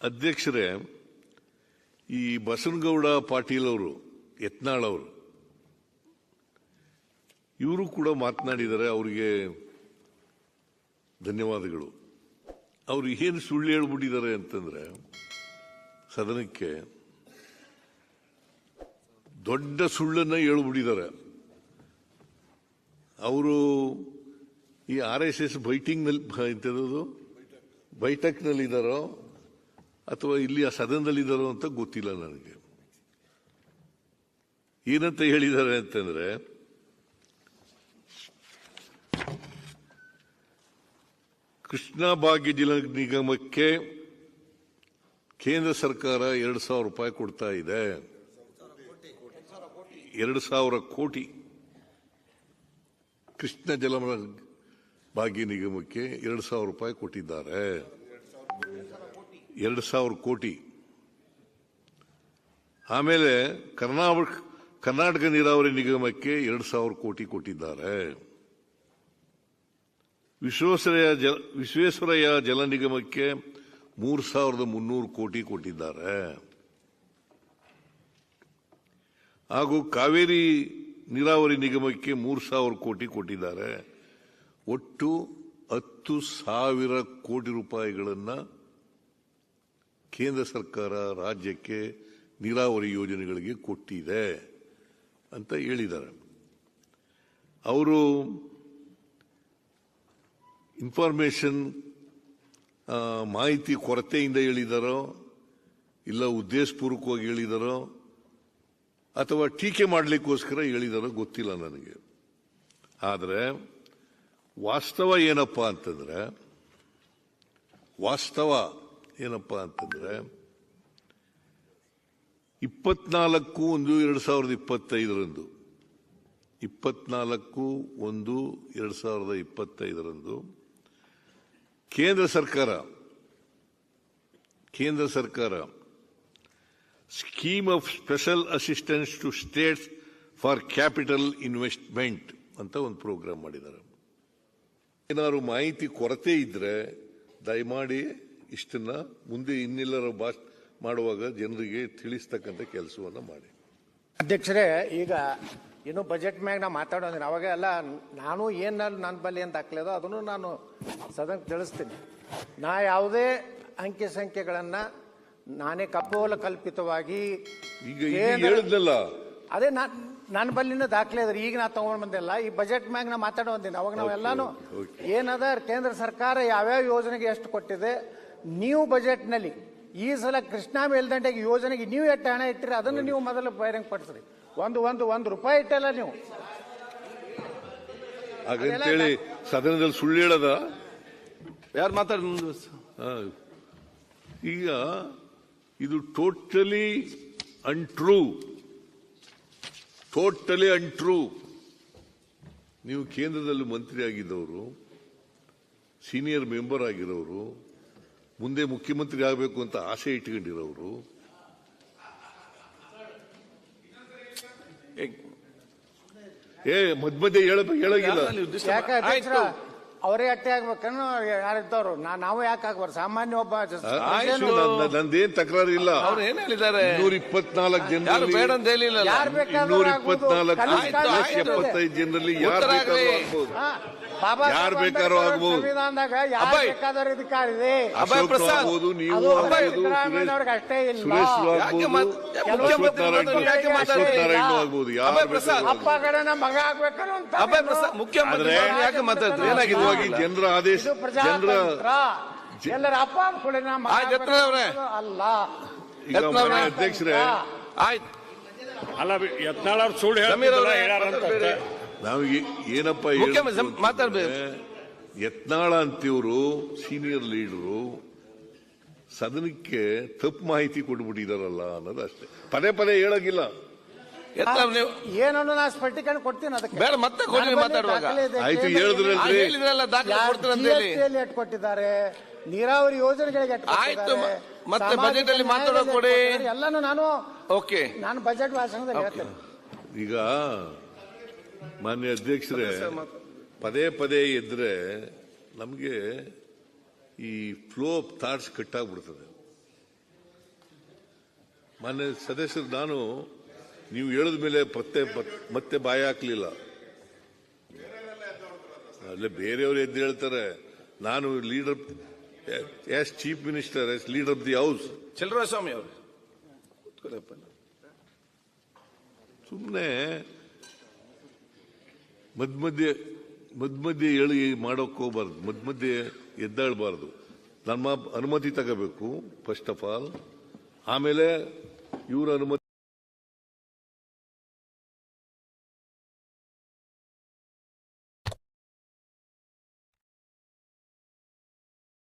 ಅಧ್ಯಕ್ಷರೇ ಈ ಬಸನಗೌಡ ಪಾಟೀಲ್ ಅವರು ಯತ್ನಾಳ್ ಅವರು ಇವರು ಕೂಡ ಮಾತನಾಡಿದ್ದಾರೆ ಅವರಿಗೆ ಧನ್ಯವಾದಗಳು. ಅವರು ಏನು ಸುಳ್ಳು ಹೇಳ್ಬಿಟ್ಟಿದ್ದಾರೆ ಅಂತಂದ್ರೆ ಸದನಕ್ಕೆ ದೊಡ್ಡ ಸುಳ್ಳನ್ನ ಹೇಳ್ಬಿಟ್ಟಿದ್ದಾರೆ. ಅವರು ಈ ಆರ್ ಎಸ್ ಎಸ್ ಬೈಟಿಂಗ್ನಲ್ಲಿ ಎಂಥದ್ದು ಬೈಟಕ್ನಲ್ಲಿದ್ದಾರೋ ಅಥವಾ ಇಲ್ಲಿ ಆ ಸದನದಲ್ಲಿದ್ದಾರೋ ಅಂತ ಗೊತ್ತಿಲ್ಲ ನನಗೆ. ಏನಂತ ಹೇಳಿದ್ದಾರೆ ಅಂತಂದ್ರೆ ಕೃಷ್ಣ ಭಾಗ್ಯ ಜಲ ನಿಗಮಕ್ಕೆ ಕೇಂದ್ರ ಸರ್ಕಾರ ಎರಡು ಸಾವಿರ ರೂಪಾಯಿ ಕೊಡ್ತಾ ಇದೆ. ಎರಡು ಸಾವಿರ ಕೋಟಿ ಕೃಷ್ಣ ಜಲ ಭಾಗ್ಯ ನಿಗಮಕ್ಕೆ ಎರಡು ಸಾವಿರ ರೂಪಾಯಿ ಕೊಟ್ಟಿದ್ದಾರೆ. ಎರಡು ಸಾವಿರ ಕೋಟಿ. ಆಮೇಲೆ ಕರ್ನಾಟಕ ಕರ್ನಾಟಕ ನೀರಾವರಿ ನಿಗಮಕ್ಕೆ ಎರಡು ಸಾವಿರ ಕೋಟಿ ಕೊಟ್ಟಿದ್ದಾರೆ. ವಿಶ್ವೇಶ್ವರಯ್ಯ ಜಲ ವಿಶ್ವೇಶ್ವರಯ್ಯ ಜಲ ನಿಗಮಕ್ಕೆ ಮೂರು ಸಾವಿರದ ಮುನ್ನೂರು ಕೋಟಿ ಕೊಟ್ಟಿದ್ದಾರೆ. ಹಾಗೂ ಕಾವೇರಿ ನೀರಾವರಿ ನಿಗಮಕ್ಕೆ ಮೂರು ಸಾವಿರ ಕೋಟಿ ಕೊಟ್ಟಿದ್ದಾರೆ. ಒಟ್ಟು ಹತ್ತು ಸಾವಿರ ಕೋಟಿ ರೂಪಾಯಿಗಳನ್ನು ಕೇಂದ್ರ ಸರ್ಕಾರ ರಾಜ್ಯಕ್ಕೆ ನೀರಾವರಿ ಯೋಜನೆಗಳಿಗೆ ಕೊಟ್ಟಿದೆ ಅಂತ ಹೇಳಿದ್ದಾರೆ. ಅವರು ಇನ್ಫಾರ್ಮೇಶನ್ ಮಾಹಿತಿ ಕೊರತೆಯಿಂದ ಹೇಳಿದಾರೋ, ಇಲ್ಲ ಉದ್ದೇಶಪೂರ್ವಕವಾಗಿ ಹೇಳಿದಾರೋ, ಅಥವಾ ಟೀಕೆ ಮಾಡಲಿಕ್ಕೋಸ್ಕರ ಹೇಳಿದಾರೋ ಗೊತ್ತಿಲ್ಲ ನನಗೆ. ಆದರೆ, ವಾಸ್ತವ ಏನಪ್ಪ ಅಂತಂದರೆ, ವಾಸ್ತವ ಏನಪ್ಪ ಅಂತಂದರೆ, ಇಪ್ಪತ್ನಾಲ್ಕು ಒಂದು ಎರಡು ಸಾವಿರದ ಇಪ್ಪತ್ತೈದರಂದು, ಇಪ್ಪತ್ನಾಲ್ಕು ಒಂದು ಎರಡು ಸಾವಿರದ ಇಪ್ಪತ್ತೈದರಂದು ಕೇಂದ್ರ ಸರ್ಕಾರ ಕೇಂದ್ರ ಸರ್ಕಾರ scheme of special assistance to states for capital investment ಅಂತ ಒಂದು ಪ್ರೋಗ್ರಾಮ್ ಮಾಡಿದ್ದಾರೆ. ಏನಾದ್ರು ಮಾಹಿತಿ ಕೊರತೆ ಇದ್ದರೆ ದಯಮಾಡಿ ಇಷ್ಟನ್ನ ಮುಂದೆ ಇನ್ನೆಲ್ಲರ ಭಾಷ ಮಾಡುವಾಗ ಜನರಿಗೆ ತಿಳಿಸ್ತಕ್ಕಂಥ ಕೆಲಸವನ್ನು ಮಾಡಿ. ಅಧ್ಯಕ್ಷರೇ, ಈಗ ಇನ್ನು ಬಜೆಟ್ ಮ್ಯಾಗ ನಾ ಮಾತಾಡೋದಿನ ಅವಾಗ ಎಲ್ಲ ನಾನು ಏನ್ ನನ್ನ ಬಲ್ಲಿ ಅಂತ ಹಾಕ್ಲೇದೋ ಅದನ್ನು ನಾನು ಸದನಕ್ಕೆ ತಿಳಿಸ್ತೀನಿ. ನಾ ಯಾವುದೇ ಅಂಕಿ ಸಂಖ್ಯೆಗಳನ್ನು ನಾನೇ ಕಪೋಲ ಕಲ್ಪಿತವಾಗಿ ಹೇಳಿದ್ನಲ್ಲ. ಅದೇ ನಾನು ನನ್ನ ಬಲ್ಲಿನ ದಾಖಲೆ ಅದ್ರ ಈಗ ನಾ ತಗೊಂಡ್ ಬಂದಿಲ್ಲ. ಈ ಬಜೆಟ್ ಮ್ಯಾಗ ನಾ ಮಾತಾಡೋ ಬಂದಿನಿ ಅವಾಗ ನಾವೆಲ್ಲಾನು. ಏನದ ಕೇಂದ್ರ ಸರ್ಕಾರ ಯಾವ್ಯಾವ ಯೋಜನೆಗೆ ಎಷ್ಟು ಕೊಟ್ಟಿದೆ ನೀವು ಬಜೆಟ್ನಲ್ಲಿ ಈ ಸಲ ಕೃಷ್ಣಾ ಮೇಲ್ದಂಡೆಗೆ ಯೋಜನೆಗೆ ನೀವು ಎಷ್ಟು ಹಣ ಇಟ್ಟಿರಿ ಅದನ್ನು ನೀವು ಮೊದಲು ಬಹಿರಂಗ ಪಡಿಸ್ರಿ. ಒಂದು ಒಂದು ಒಂದು ರೂಪಾಯಿ ಇಟ್ಟಲ್ಲ ನೀವು. ಹಾಗಂತೇಳಿ ಸದನದಲ್ಲಿ ಸುಳ್ಳು ಹೇಳದ? ಯಾರು ಮಾತಾಡಿ ಈಗ ಇದು ಟೋಟಲಿ ಅಂಟ್ರೂ ಟೋಟಲಿ ಅಂಟ್ರೂ ನೀವು ಕೇಂದ್ರದಲ್ಲಿ ಮಂತ್ರಿ ಆಗಿದ್ದವರು ಸೀನಿಯರ್ ಮೆಂಬರ್ ಆಗಿರೋರು ಮುಂದೆ ಮುಖ್ಯಮಂತ್ರಿ ಆಗಬೇಕು ಅಂತ ಆಸೆ ಇಟ್ಕೊಂಡಿರೋರು. ಏ ಮಧ್ಯ ಮಧ್ಯೆ ಹೇಳ ಹೇಳಂಗಿಲ್ಲ. ಯಾಕೆ ಅಧ್ಯಕ್ಷರ ಅವರೇ ಅಟ್ಟೆ ಆಗ್ಬೇಕನ್ನು ಯಾರಿದ್ದವ್ರು ನಾ ನಾವು ಯಾಕೆ ಆಗ್ಬಾರ್ದು? ಸಾಮಾನ್ಯ ಒಬ್ಬ ಆಯ್ತು ನಂದೇನ್ ತಕರಾರು ಇಲ್ಲ. ಅವ್ರು ಏನ್ ಹೇಳಿದ್ದಾರೆ? ನೂರ ಇಪ್ಪತ್ನಾಲ್ಕು ಯಾರು ಜನರಲ್ಲಿ ಬೇಡ ಅಂತ ಹೇಳಿಲ್ಲ ಯಾರ್ ಬೇಕಾದ್ರೂ ಆಗ್ಬೋದು. ಇಪ್ಪತ್ನಾಲ್ಕು ಪ್ಲಸ್ ಎಪ್ಪತ್ತೈದು ಜನರಲ್ಲಿ ಯಾರು ಉತ್ತರ ಬೇಕಾದ್ರೂ ಆಗ್ಬೋದು. ಹಾ, ಬಾಬಾ ಯಾರ್ ಸಾಹೇಬ್ ಬೇಕಾದ್ರೂ ಅಂಬೇಡ್ಕರ್ ಆಗ್ಬೋದು. ಸಂವಿಧಾನದಾಗ ಯಾರು ಅಬ್ಬಾಯ್. ಅಭಯ್ ಅಶೋಕ್ ಪ್ರಸಾದ್. ಆಗ್ಬೋದು ನೀವು ಅದು ಆಗ್ಬೋದು ಸಿದ್ದರಾಮಯ್ಯನವ್ರಿಗೆ ಅಷ್ಟೇ ಇಲ್ಲ. ಸುರೇಶ್ ಯಾಕೆ ಆಗ್ಬೋದು ಮಾತ್- ಯಾಕೆ ಮುಖ್ಯಮಂತ್ರಿ ಯಾಕೆ ಆಗ್ಬೋದು. ಅಭಯ್ ಪ್ರಸಾದ್. ಬೇಕಾದ್ರೂ ಅಪ್ಪ ಕಡೆನ ಮಗ ಆಗ್ಬೇಕನ್ನೋ ಅಂತ ಅಭಯ್ ಪ್ರಸಾದ್ ಮುಖ್ಯಮಂತ್ರಿ ಆದ್ರೆ- ಯಾಕೆ ಮಾತಾಡ್ತಾರೆ? ಏನಾಗಿದೆ? ಇವಾಗ ಜನರ ಆದೇಶ ಜನರ ಎಲ್ಲರ ಅಪ್ಪ. ಅಲ್ಲ. ಅಧ್ಯಕ್ಷರೇ. ಆಯ್ತು. ಅಲ್ಲ ಯತ್ನಾಳ್ ಅವ್ರು ಸುಳ್ಳು ಮಾತಾಡ್ಬೇಡಿ. ನಾವು ಏನಪ್ಪ ಮಾತಾಡ್ಬೇಕು. ಯತ್ನಾಳ ಅಂತಿವರು ಸೀನಿಯರ್ ಲೀಡರು ಸದನಕ್ಕೆ ತಪ್ಪು ಮಾಹಿತಿ ಕೊಟ್ಬಿಟ್ಟಿದಾರಲ್ಲ ಅನ್ನೋದು ಅಷ್ಟೇ. ಪದೇ ಪದೇ ಹೇಳೋಗಿಲ್ಲ. ಎತ್ತ ನೀವು? ಏನನ್ನು ನಾನು ಸ್ಪಷ್ಟೀಕರಣ ಕೊಡ್ತೀನಿ ಅದಕ್ಕೆ. ಬೇಡ, ಮತ್ತೆ ಕೊಡಿ ಮಾತಾಡುವಾಗ. ಆಯ್ತು, ಹೇಳಿದ್ರಲ್ರಿ. ಹೇಳಿದ್ರಲ್ಲ ದಾಖಲೆ ಯಾರು ಕೊಡ್ತೀರ ಅಂತ ಹೇಳಿ. ಎಟ್ ಕೊಟ್ಟಿದ್ದಾರೆ ನೀರಾವರಿ ಯೋಜನೆಗಳಿಗೆ ಎಟ್ ಆಯ್ತು, ಕೊಟ್ಟಿದ್ದಾರೆ, ಮತ್ತೆ ಬಜೆಟ್ ಅಲ್ಲಿ ಮಾತಾಡೋ ಕೊಡಿ. ಎಲ್ಲಾನು ನಾನು ಓಕೆ. ನಾನು ಬಜೆಟ್ ಭಾಷಣದಲ್ಲಿ ಹೇಳ್ತೇನೆ. ಈಗ ಮಾನ್ಯ ಅಧ್ಯಕ್ಷರೇ ಪದೇ ಪದೇ ಇದ್ರೆ ನಮಗೆ ಈ ಫ್ಲೋ ಆಫ್ ಥಾಟ್ಸ್ ಕಟ್ಟಾಗ್ಬಿಡ್ತದೆ. ಮಾನ್ಯ ಸದಸ್ಯರು ನಾನು ನೀವು ಹೇಳಿದ ಮೇಲೆ ಪತ್ತೆ ಮತ್ತೆ ಬಾಯ ಹಾಕ್ಲಿಲ್ಲ. ಅಲ್ಲೇ ಬೇರೆಯವರು ಎದ್ದು ಹೇಳ್ತಾರೆ ನಾನು leader as chief minister as leader of the house ಚಲರಾಸ್ವಾಮಿ ಅವರು. ಸುಮ್ಮನೆ ಮದ್ ಮಧ್ಯೆ ಮಧ್ಯ ಮಧ್ಯೆ ಹೇಳಿ ಮಾಡೋಕ್ ಹೋಗ್ಬಾರ್ದು ಮದ್ ಮಧ್ಯೆ ಎದ್ದಾಳ್ಬಾರ್ದು ನಮ್ಮ ಅನುಮತಿ ತಗೋಬೇಕು ಫಸ್ಟ್ ಆಫ್ ಆಲ್ ಆಮೇಲೆ ಇವರ ಅನುಮತಿ